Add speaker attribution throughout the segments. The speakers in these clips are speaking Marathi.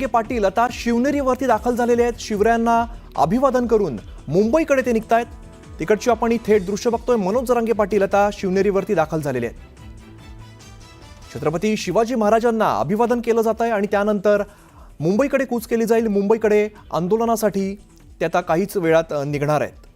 Speaker 1: जरांगे पाटील आता शिवनेरीवरती दाखल झालेले आहेत. शिवरायांना अभिवादन करून मुंबईकडे ते निघतायत. तिकडची आपण ही थेट दृश्य बघतोय. मनोज जरांगे पाटील आता शिवनेरीवरती दाखल झालेले आहेत. छत्रपती शिवाजी महाराजांना अभिवादन केलं जात आहे आणि त्यानंतर मुंबईकडे कूच केली जाईल. मुंबईकडे आंदोलनासाठी ते आता काहीच वेळात निघणार आहेत.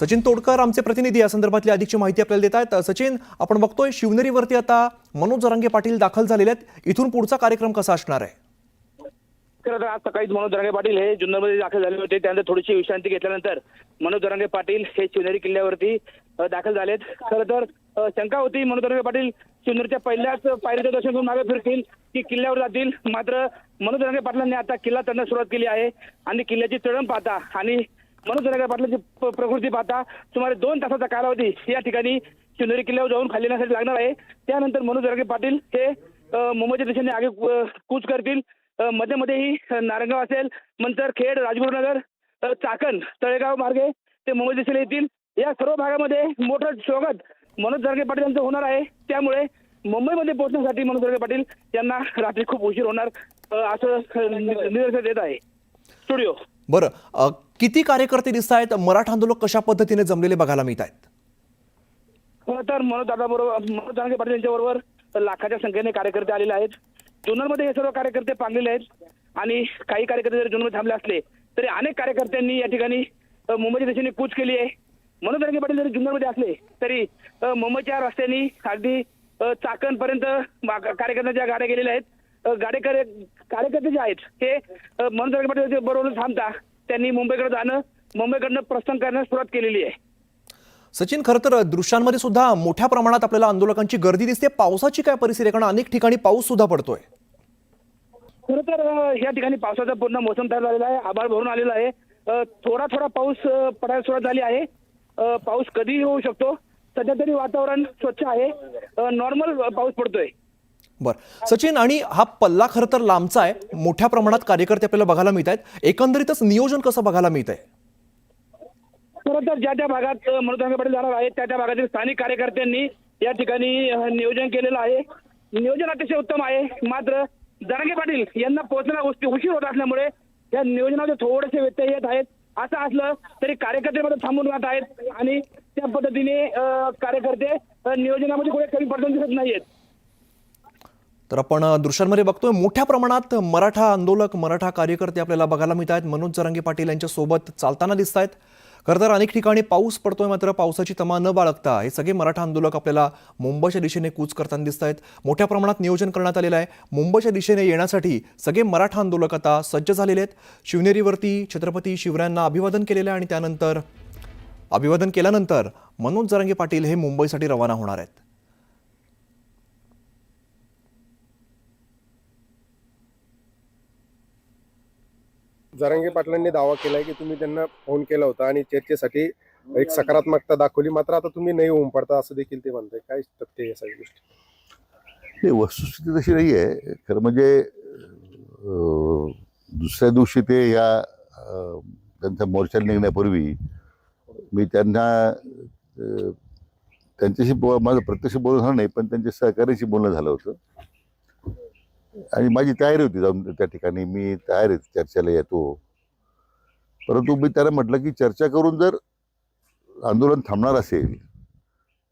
Speaker 1: सचिन तोडकर आमचे प्रतिनिधी या संदर्भातली अधिकची माहिती आपल्याला देत आहेत. सचिन आपण बघतोय शिवनेरीवरती आता मनोज जरांगे पाटील दाखल झालेले आहेत. इथून पुढचा कार्यक्रम कसा असणार आहे?
Speaker 2: खरं तर आज सकाळीच मनोज दरांगे पाटील हे जुन्नरमध्ये दाखल झाले होते. त्यानंतर थोडीशी विश्रांती घेतल्यानंतर मनोज दरांगे पाटील हे शिवनेरी किल्ल्यावरती दाखल झालेत. खरं तर शंका होती मनोज दरांगे पाटील शिवनेरीच्या पहिल्याच पायरीचं दर्शन करून मागे फिरतील की किल्ल्यावर जातील. मात्र मनोज दरांगे पाटलांनी आता किल्ला चढण्यास सुरुवात केली आहे. आणि किल्ल्याची चढण पाहता आणि मनोज दरांगे पाटलांची प्रकृती पाहता सुमारे दोन तासाचा कालावधी या ठिकाणी शिंदोरी किल्ल्यावर जाऊन खाली येण्यासाठी लागणार आहे. त्यानंतर मनोज दरांगे पाटील हे मुंबईच्या दिशेने आगे कूच करतील. मध्ये मध्ये मध्येही नारंगाव असेल नंतर खेड राजगुरुनगर चाकण तळेगाव मार्गे ते मुंबई दिशेने येतील. या सर्व भागामध्ये मोठं स्वागत मनोज जरगे पाटील यांचं होणार आहे. त्यामुळे मुंबईमध्ये पोहोचण्यासाठी मनोज जरगे पाटील यांना रात्री खूप उशीर होणार असं अ, येत आहे. स्टुडिओ
Speaker 1: बरं किती कार्यकर्ते दिसत आहेत? मराठा आंदोलक कशा पद्धतीने जमलेले बघायला मिळत आहेत?
Speaker 2: हो, तर मनोज दादा बरोबर मनोज दानगे पाटील यांच्याबरोबर लाखाच्या संख्येने कार्यकर्ते आलेले आहेत. जुन्नरमध्ये हे सर्व कार्यकर्ते पांगलेले आहेत. आणि काही कार्यकर्ते जरी जुन्नरमध्ये थांबले असले तरी अनेक कार्यकर्त्यांनी या ठिकाणी मुंबईच्या दिशेने कूच केली आहे. मनोज दानगे पाटील जरी जुन्नरमध्ये असले तरी मुंबईच्या रस्त्यांनी अगदी चाकणपर्यंत कार्यकर्त्यांच्या गाड्या गेलेल्या आहेत गाडेकर कार्यकर्ते जे आहेत हे मनोज दानगे पाटील बरोबर थांबता. त्यांनी मुंबईकडे जाणं मुंबईकडनं प्रस्थान करण्यास सुरुवात केलेली आहे.
Speaker 1: सचिन खरं तर दृश्यांमध्ये सुद्धा मोठ्या प्रमाणात आपल्याला आंदोलकांची गर्दी दिसते. पावसाची काय परिस्थिती आहे? कारण अनेक ठिकाणी पाऊस सुद्धा पडतोय.
Speaker 2: खरं तर या ठिकाणी पावसाचा पूर्ण मोसम तयार झालेला आहे. आभाळ भरून आलेला आहे. थोडा थोडा पाऊस पडायला सुरुवात झाली आहे. पाऊस कधीही होऊ शकतो. सध्या तरी वातावरण स्वच्छ आहे. नॉर्मल पाऊस पडतोय.
Speaker 1: बरं. सचिन आणि हा पल्ला खरं तर लांबचा आहे. मोठ्या प्रमाणात कार्यकर्ते आपल्याला बघायला मिळत आहेत. एकंदरीतच नियोजन कसं बघायला मिळत आहे
Speaker 2: खरं तर ज्या त्या भागात मनोज पाटील जाणार आहेत त्या त्या भागातील स्थानिक कार्यकर्त्यांनी या ठिकाणी नियोजन केलेलं आहे. नियोजन अतिशय उत्तम आहे. मात्र जरांगे पाटील यांना पोहोचण्या गोष्टी उशीर होत असल्यामुळे या नियोजनाचे थोडेसे व्यत्यय येत आहेत. असं असलं तरी कार्यकर्ते मध्ये थांबून राहत आहेत आणि त्या पद्धतीने कार्यकर्ते नियोजनामध्ये कुठे कमी पडताना दिसत नाहीयेत.
Speaker 1: तर आपण दृश्यांमध्ये बघतोय मोठ्या प्रमाणात मराठा आंदोलक मराठा कार्यकर्ते आपल्याला बघायला मिळत आहेत. मनोज जरांगे पाटील यांच्यासोबत चालताना दिसत आहेत. खरं तर अनेक ठिकाणी पाऊस पडतोय मात्र पावसाची तमा न बाळगता हे सगळे मराठा आंदोलक आपल्याला मुंबईच्या दिशेने कूच करताना दिसत आहेत. मोठ्या प्रमाणात नियोजन करण्यात आलेलं आहे. मुंबईच्या दिशेने येण्यासाठी सगळे मराठा आंदोलक आता सज्ज झालेले आहेत. शिवनेरीवरती छत्रपती शिवरायांना अभिवादन केलेलं आहे आणि त्यानंतर अभिवादन केल्यानंतर मनोज जरांगे पाटील हे मुंबईसाठी रवाना होणार आहेत.
Speaker 3: जरांगे पाटलांनी दावा केलाय की तुम्ही त्यांना फोन केला होता आणि चर्चेसाठी एक सकारात्मकता दाखवली. मात्र आता तुम्ही नाही होऊन पडता असं देखील ते म्हणताय. काय तथ्य आहे या सगळ्या गोष्टी?
Speaker 4: हे वस्तुस्थिती तशी नाही आहे. खरं म्हणजे दुसऱ्या दिवशी ते या त्यांच्या मोर्चाला निघण्यापूर्वी मी त्यांना त्यांच्याशी माझं प्रत्यक्ष बोलणं झालं नाही पण त्यांच्या सहकार्याशी बोलणं झालं होतं. आणि माझी तयारी होती जाऊन त्या ठिकाणी मी तयार आहे चर्चेला येतो. परंतु मी त्यांना म्हटलं की चर्चा करून जर आंदोलन थांबणार असेल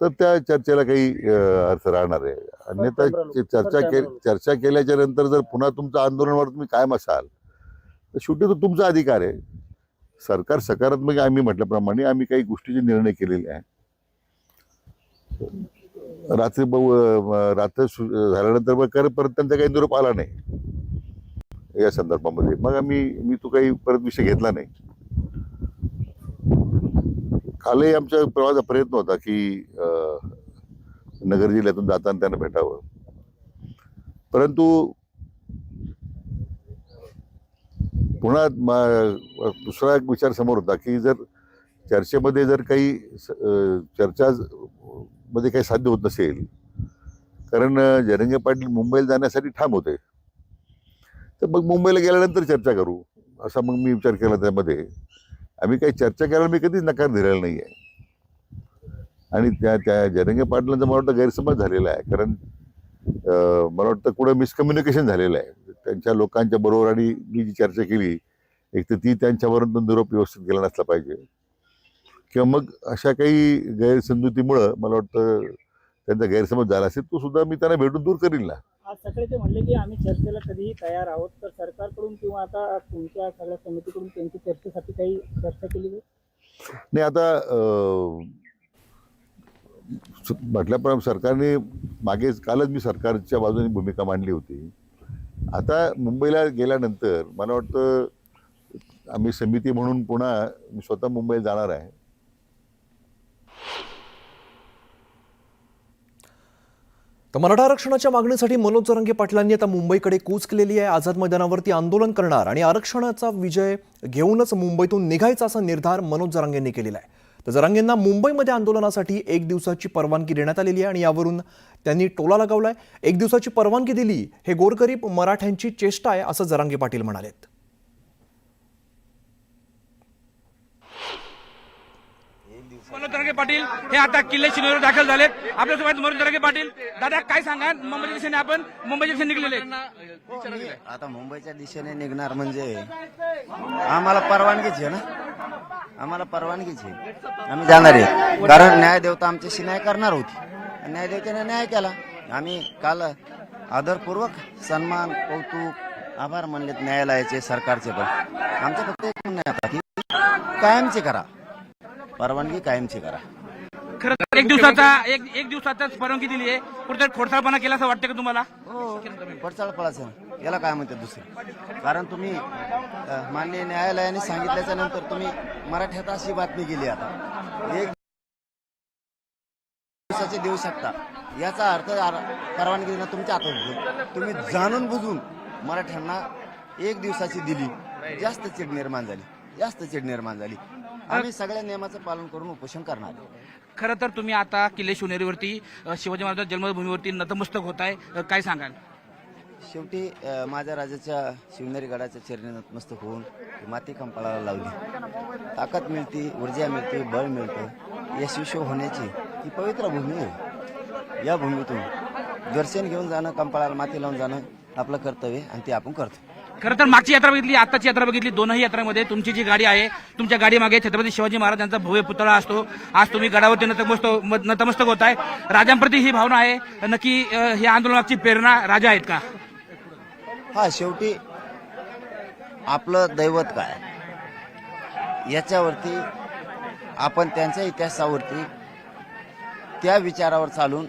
Speaker 4: तर त्या चर्चेला काही अर्थ राहणार आहे. अन्यथा चर्चा के चर्चा केल्याच्यानंतर जर पुन्हा तुमचं आंदोलनावर तुम्ही कायम असाल तर शेवटी तो तुमचा अधिकार आहे. सरकार सकारात्मक आम्ही म्हटल्याप्रमाणे आम्ही काही गोष्टीचे निर्णय केलेले आहे. रात्री ब- रात्र सु- झाल्यानंतर मग कर- परत त्यांचा काही निरोप आला नाही. या संदर्भामध्ये. मग आम्ही मी तो काही परत विषय घेतला नाही. कालही आमच्या प्रवासाचा प्रयत्न होता की नगर जिल्ह्यातून जाताना त्यांना भेटावं. परंतु पुन्हा दुसरा एक विचार समोर होता की जर चर्चेमध्ये जर काही स- चर्चा मध्ये काही साध्य होत नसेल. कारण जरंगे पाटील मुंबईला जाण्यासाठी ठाम होते. तर मग मुंबईला गेल्यानंतर चर्चा करू. असा मग मी विचार केला त्यामध्ये. आम्ही काही चर्चा करायला मी कधीच नकार दिलेला नाही आहे आणि त्या त्या जरंगे पाटलांचा मला वाटतं गैरसमज झालेला आहे. कारण मला वाटतं कुठं मिसकम्युनिकेशन झालेलं आहे. त्यांच्या लोकांच्या बरोबर आणि मी जी चर्चा केली एक तर ती त्यांच्यावरून निरोप व्यवस्थित गेला नसला पाहिजे. किंवा मग अशा काही गैरसमजुतीमुळं मला वाटतं त्यांचा गैरसमज झाला असेल तो सुद्धा मी त्यांना भेटून दूर करील ना.
Speaker 5: आज सकाळी ते म्हणले की आम्ही चर्चेला कधीही तयार आहोत तर सरकारकडून किंवा आता तुमच्या सगळ्या समितीकडून त्यांची चर्चेसाठी काही चर्चा केली?
Speaker 4: नाही आता म्हटल्याप्रमाणे सरकारने मागे कालच मी सरकारच्या बाजूने भूमिका मांडली होती. आता मुंबईला गेल्यानंतर मला वाटतं आम्ही समिती म्हणून पुन्हा मी स्वतः मुंबईला जाणार आहे.
Speaker 1: तर मराठा आरक्षणाच्या मागणीसाठी मनोज जरांगे पाटलांनी आता मुंबईकडे कूच केलेली आहे. आझाद मैदानावरती आंदोलन करणार आणि आरक्षणाचा विजय घेऊनच मुंबईतून निघायचा असा निर्धार मनोज जरांगेंनी केलेला आहे. तर जरांगेंना मुंबईमध्ये आंदोलनासाठी एक दिवसाची परवानगी देण्यात आलेली आहे आणि यावरून त्यांनी टोला लगावला आहे एक दिवसाची परवानगी दिली हे गोरगरीब मराठ्यांची चेष्टा आहे असं जरांगे पाटील म्हणालेत.
Speaker 6: मनोज तरंगे पाटील हे आता किल्ले शिनेवर दाखल झालेत. आपल्यासोबत मनोज तरंगे पाटील. दादा काय सांगा मुंबईच्या दिशेने आपण मुंबईच्या दिशेने निघलेले
Speaker 7: आता मुंबईच्या दिशेने निघणार म्हणजे आम्हाला परवानगीच आहे ना? आम्हाला परवानगीच आहे. आम्ही जाणार आहे. कारण न्यायदेवता आमच्याशी न्याय करणार होती. न्यायदेवतेने न्याय केला. आम्ही काल आदरपूर्वक सन्मान कौतुक आभार मानलेत न्यायालयाचे सरकारचे पण. आमचं फक्त एक म्हणणं आता की कायमचे करा. परवानगी कायमची करा.
Speaker 6: खरं एक दिवसाचा एक एक दिवसाचाच परवानगी दिली आहे कुठेतरी खोडसाळपणा केला असं वाटतं का तुम्हाला?
Speaker 7: हो पडचाळ पळाचं याला काय म्हणते दुसरं? कारण तुम्ही अ, माननीय न्यायालयाने सांगितल्याच्या नंतर तुम्ही मराठ्यात अशी बातमी केली आता. एक दिवसाचे देऊ शकता. याचा अर्थ आर- परवानगी देणं तुमच्या हातात होतं. तुम्ही जाणून बुजून मराठ्यांना एक दिवसाची दिली. जास्त चिड निर्माण झाली. जास्त चिड निर्माण झाली. आम्ही सगळ्या नियमाचं पालन करून उपोषण करणार आहे.
Speaker 6: खरं तर तुम्ही आता किल्ले शिवनेरीवरती अ, शिवाजी महाराज जन्मभूमीवरती नतमस्तक होत आहे काय सांगाल?
Speaker 7: शेवटी अ, माझ्या राजाच्या शिवनेरी गडाच्या चरणी नतमस्तक होऊन माती कंपाळाला लावली. ताकद मिळते ऊर्जा मिळते बळ मिळतं. यशस्वी होण्याची ही पवित्र भूमी आहे. या भूमीतून दर्शन घेऊन जाणं कंपाळाला माती लावून जाणं आपलं कर्तव्य आहे आणि ते आपण करतो.
Speaker 6: खरं तर मागची यात्रा बघितली आताची यात्रा बघितली दोनही यात्रामध्ये तुमची जी गाडी आहे तुमच्या गाडीमागे छत्रपती शिवाजी महाराजांचा भव्य पुतळा असतो. आज तुम्ही गडावरती नतमस्तक नतमस्तक होत आहे राजांप्रती ही भावना आहे. नक्की अ, या आंदोलनाची प्रेरणा राजा आहेत का?
Speaker 7: हा शेवटी आपलं दैवत काय? याच्यावरती आपण त्यांच्या इतिहासावरती त्या विचारावर चालून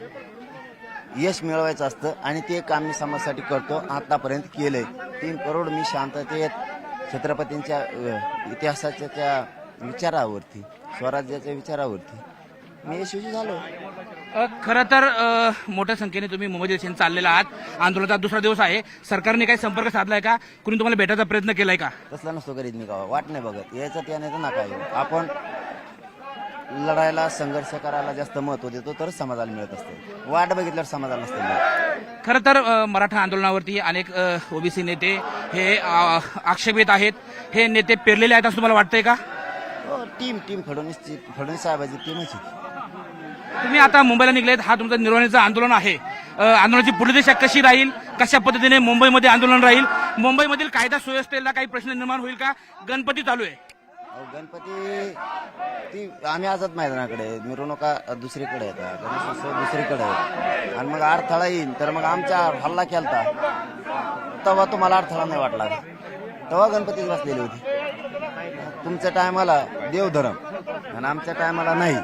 Speaker 7: यश मिळवायचं असतं आणि ते काम मी समाजासाठी करतो आतापर्यंत केलंय. तीन करोड मी शांततेत छत्रपतींच्या इतिहासाच्या त्या विचारावरती स्वराज्याच्या विचारावरती. मी यशस्वी झालो.
Speaker 6: खरं तर मोठ्या संख्येने तुम्ही मुंबई दिशेने चाललेला आहात. आंदोलनाचा दुसरा दिवस आहे. सरकारने काही संपर्क साधलाय का? कुणी तुम्हाला भेटायचा प्रयत्न केलाय का?
Speaker 7: तसला नसतो करीत मी गावा वाट नाही बघत. यायचं त्याने तर नका आपण लढायला संघर्ष करायला जास्त महत्त्व देतो तर समाजाला मिळत असते. वाट बघितल्यावर समाजाला नसते
Speaker 6: खरं तर मराठा आंदोलनावरती अनेक ओबीसी नेते हे अ, आक्षेपित आहेत. हे नेते पेरलेले आहेत असं तुम्हाला वाटतंय का?
Speaker 7: हो टीम टीम फडणवीसची फडणवीस साहेबाची टीमच
Speaker 6: तुम्ही आता मुंबईला निघलेत. हा तुमचा निर्वाणीचं आंदोलन आहे. आंदोलनाची पुढे दिशा कशी राहील? कशा पद्धतीने मुंबईमध्ये आंदोलन राहील? मुंबईमधील कायदा सुव्यवस्थेला काही प्रश्न निर्माण होईल का? गणपती चालू आहे.
Speaker 7: गणपती ती आम्ही आजच मैदानाकडे मिरवणुका दुसरीकडे येतात गणेशोत्सव दुसरीकडे आहे आणि मग अडथळा येईल तर मग आमच्या हल्ला केलता. तेव्हा तुम्हाला अडथळा नाही वाटला. तेव्हा गणपतीच बसलेली होती. तुमच्या टायमाला देवधर्म आणि आमच्या टायमाला नाही.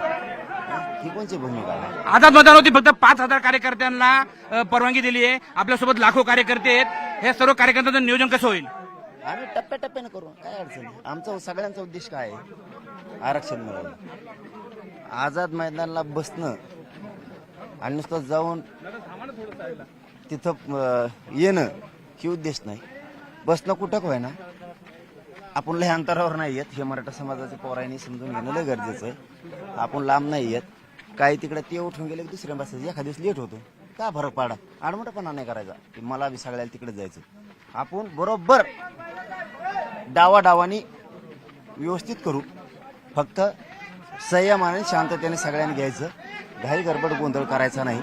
Speaker 7: ही? कोणची भूमिका आहे?
Speaker 6: आझाद होती फक्त पाच हजार कार्यकर्त्यांना परवानगी दिली आहे. आपल्यासोबत लाखो कार्यकर्ते आहेत. हे सर्व कार्यकर्त्यांचं नियोजन कसं होईल?
Speaker 7: आम्ही टप्प्याटप्प्याने करू. काय अडचण नाही. आमचा सगळ्यांचा उद्देश काय आहे? आरक्षण मिळवणं. आझाद मैदानाला बसणं आणि नुसतं जाऊन तिथं येणं ही उद्देश नाही. बसणं कुठं होय ना आपण लय अंतरावर नाही येत. हे मराठा समाजाचे पोरांनी समजून घेणं लय गरजेचं आहे. आपण लांब नाही येत. काही तिकडे ते उठून गेले की दुसऱ्या बसायचं. एखाद दिवस लेट होतो. का फरक पाडा? आडमटपणा नाही करायचा. की मला बी सगळ्याला तिकडे जायचं आपण बरोबर डावा डावानी व्यवस्थित करू. फक्त संयमाने शांततेने सगळ्यांनी घ्यायचं. घाई गडबड गोंधळ करायचा नाही.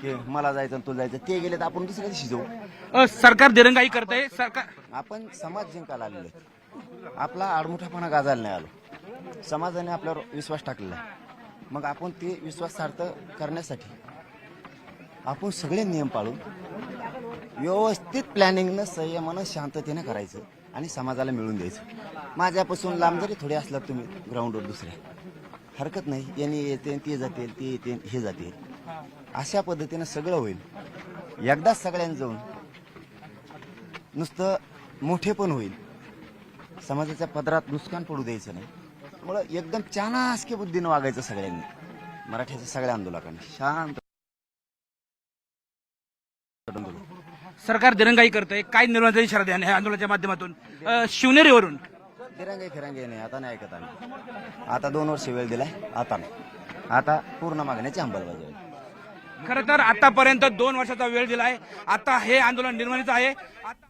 Speaker 7: की मला जायचं तुला जायचं. ते गेले तर आपण दुसऱ्या दिवशी जाऊ.
Speaker 6: अ, सरकार दिरंगाई करतंय. सरकार
Speaker 7: आपण समाज जिंकायला आलेलो आहे. आपला आडमुठापणा गाजायला नाही आलो. समाजाने आपल्यावर विश्वास टाकलेला आहे. मग आपण ते विश्वास सार्थ करण्यासाठी आपण सगळे नियम पाळून व्यवस्थित प्लॅनिंगनं संयमानं शांततेनं करायचं. आणि समाजाला मिळून द्यायचं. माझ्यापासून लांब जरी थोडे असलात तुम्ही ग्राउंडवर दुसऱ्या. हरकत नाही. यांनी येते ते जातील ते येते हे जातील. अशा पद्धतीनं सगळं होईल. एकदाच सगळ्यांनी जाऊन नुसतं मोठे पण होईल. समाजाच्या पदरात नुकसान पडू द्यायचं नाही. त्यामुळं एकदम चाणास्के बुद्धीनं वागायचं सगळ्यांनी. मराठ्याच्या सगळ्या आंदोलकांनी. शांत आंदोलन.
Speaker 6: सरकार दिरंगाई करतंय काय निर्णयाचा इशारा द्या या आंदोलनाच्या माध्यमातून अ, शिवनेरीवरून.
Speaker 7: फिरांगे फिरांगे नाही आता नाही ऐकत आम्ही. आता दोन वर्ष वेळ दिलाय आता नाही. आता पूर्ण मागण्याची अंमलबजावणी.
Speaker 6: खरं तर आतापर्यंत दोन वर्षाचा वेळ दिलाय. आता हे आंदोलन निर्माणीचं आहे. आता